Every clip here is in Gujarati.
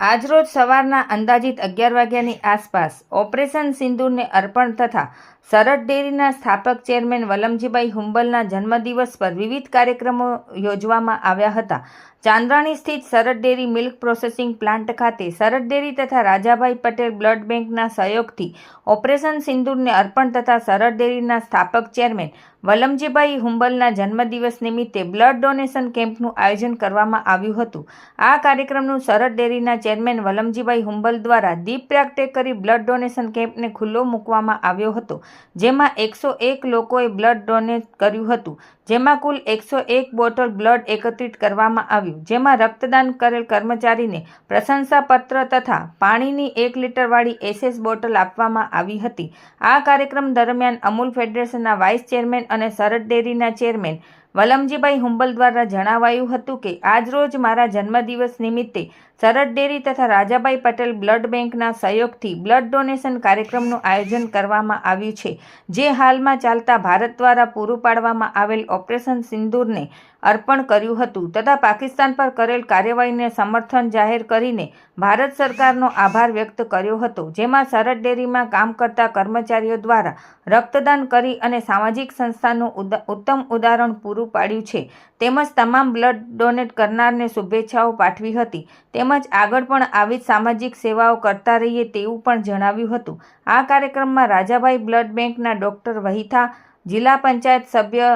આજરોજ સવારના અંદાજિત અગિયાર વાગ્યાની આસપાસ ઓપરેશન સિંદૂરને અર્પણ તથા સરહદ ડેરીના સ્થાપક ચેરમેન વલમજીભાઈ હુંબલના જન્મદિવસ પર વિવિધ કાર્યક્રમો યોજવામાં આવ્યા હતા. ચાંદ્રાણી સ્થિત સરહદ ડેરી મિલ્ક પ્રોસેસિંગ પ્લાન્ટ ખાતે સરહદ ડેરી તથા રાજાભાઈ પટેલ બ્લડ બેંકના સહયોગથી ઓપરેશન સિંદૂરને અર્પણ તથા સરહદ ડેરીના સ્થાપક ચેરમેન વલમજીભાઈ હુંબલના જન્મદિવસ નિમિત્તે બ્લડ ડોનેશન કેમ્પનું આયોજન કરવામાં આવ્યું હતું. આ કાર્યક્રમનું સરહદ ડેરીના ચેરમેન વલમજીભાઈ હુંબલ દ્વારા દીપ પ્રાગટે કરી બ્લડ ડોનેશન કેમ્પને ખુલ્લો મૂકવામાં આવ્યો હતો. જેમાં એકસો એક લોકોએ બ્લડ ડોનેટ કર્યું હતું. જેમાં કુલ એકસો એક બોટલ બ્લડ એકત્રિત કરવામાં આવ્યું. જેમાં રક્તદાન કરેલ કર્મચારીને પ્રશંસાપત્ર તથા પાણીની એક લીટરવાળી એસએસ બોટલ આપવામાં આવી હતી. આ કાર્યક્રમ દરમિયાન અમૂલ ફેડરેશનના વાઇસ ચેરમેન અને સરહદ ડેરીના ચેરમેન વલમજીભાઈ હુંબલ દ્વારા જણાવાયું હતું કે, આજરોજ મારા જન્મદિવસ નિમિત્તે સરહદ ડેરી તથા રાજાભાઈ પટેલ બ્લડ બેંકના સહયોગથી બ્લડ ડોનેશન કાર્યક્રમનું આયોજન કરવામાં આવ્યું છે, જે હાલમાં ચાલતા ભારત દ્વારા પૂરું પાડવામાં આવેલ ઓપરેશન સિંદૂરને અર્પણ કર્યું હતું. તથા પાકિસ્તાન પર કરેલ કાર્યવાહીને સમર્થન જાહેર કરીને ભારત સરકારનો આભાર વ્યક્ત કર્યો હતો, જેમાં સરહદ ડેરીમાં કામ કરતા કર્મચારીઓ દ્વારા રક્તદાન કરી અને સામાજિક સંસ્થાનું ઉત્તમ ઉદાહરણ પૂરું પાડ્યું છે. તેમજ તમામ બ્લડ ડોનેટ કરનારને શુભેચ્છાઓ પાઠવી હતી. તેમજ આગળ પણ આવી જ સામાજિક સેવાઓ કરતા રહીએ તેવું પણ જણાવ્યું હતું. આ કાર્યક્રમમાં રાજાભાઈ બ્લડ બેંકના ડોક્ટર વહિથા, જિલ્લા પંચાયત સભ્ય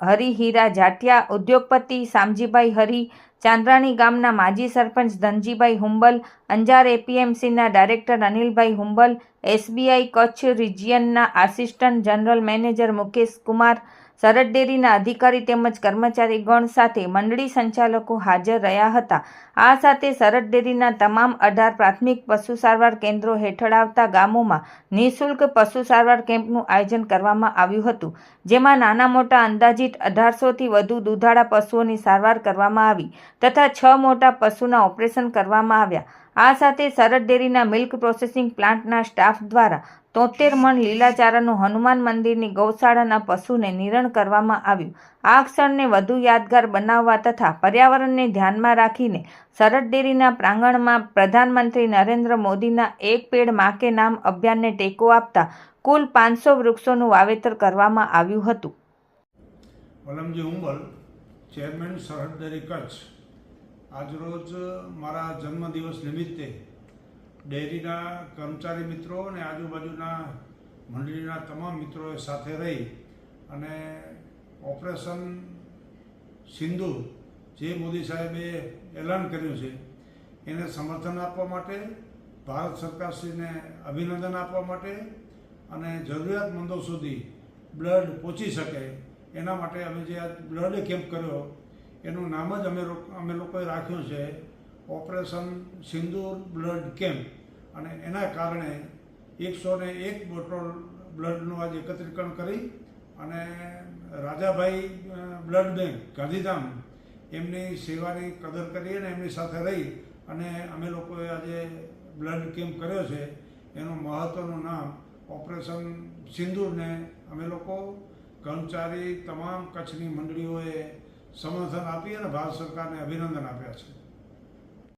હરિહીરા જાટિયા, ઉદ્યોગપતિ શામજીભાઈ હરી, ચાંદ્રાણી ગામના માજી સરપંચ ધનજીભાઈ હુંબલ, અંજાર એપીએમસીના director Anilbhai Humbal, SBI Kutch રિજિયનના assistant general manager Mukesh Kumar Sarhad ડેરીના અધિકારી તેમજ કર્મચારીગણ સાથે મંડળી સંચાલકો હાજર રહ્યા હતા. આ સાથે સરહદ ડેરીના તમામ અઢાર પ્રાથમિક પશુ સારવાર કેન્દ્રો હેઠળ આવતા ગામોમાં નિઃશુલ્ક પશુ સારવાર કેમ્પનું આયોજન કરવામાં આવ્યું હતું, જેમાં નાના મોટા અંદાજિત અઢારસોથી વધુ દૂધાળા પશુઓની સારવાર કરવામાં આવી તથા છ મોટા પશુના ઓપરેશન કરવામાં આવ્યા. આ સાથે સરહદ ડેરીના મિલ્ક પ્રોસેસિંગ પ્લાન્ટના સ્ટાફ દ્વારા તોતેર મણ લીલાચારાનું હનુમાન મંદિરની ગૌશાળાના પશુને નિરણ કરવામાં આવ્યું. આ ક્ષણને વધુ યાદગાર બનાવવા તથા પર્યાવરણને ધ્યાનમાં રાખીને સરહદ ડેરીના પ્રાંગણમાં પ્રધાનમંત્રી નરેન્દ્ર મોદીના એક પેડ માકે નામ અભિયાનને ટેકો આપતા કુલ પાંચસો વૃક્ષોનું વાવેતર કરવામાં આવ્યું હતું. Valamji Umbal, chairman Sarhad dairy Kutch. આજરોજ મારા જન્મદિવસ નિમિત્તે ડેરીના કર્મચારી મિત્રો અને આજુબાજુના મંડળીના તમામ મિત્રો સાથે રહી અને ઓપરેશન સિંધુ જે મોદી સાહેબે એલાન કર્યું છે, એને સમર્થન આપવા માટે, ભારત સરકારશ્રીને અભિનંદન આપવા માટે અને જરૂરિયાતમંદો સુધી બ્લડ પહોંચી શકે, એના માટે અમે જે આ બ્લડ કેમ્પ કર્યો, એનું નામ જ અમે અમે લોકોએ રાખ્યું છે ઓપરેશન સિંદૂર બ્લડ કેમ્પ. અને એના કારણે એકસો ને એક બોટલ બ્લડનું આજે એકત્રીકરણ કરી અને રાજાભાઈ બ્લડ બેંક, ગાંધીધામ એમની સેવાની કદર કરી અને એમની સાથે રહી અને અમે લોકોએ આજે બ્લડ કેમ્પ કર્યો છે. એનું મહત્ત્વનું નામ ઓપરેશન સિંદૂરને અમે લોકો કર્મચારી તમામ કચ્છની મંડળીઓએ સમર્થન આપી અને ભારત સરકારને અભિનંદન આપ્યા છે.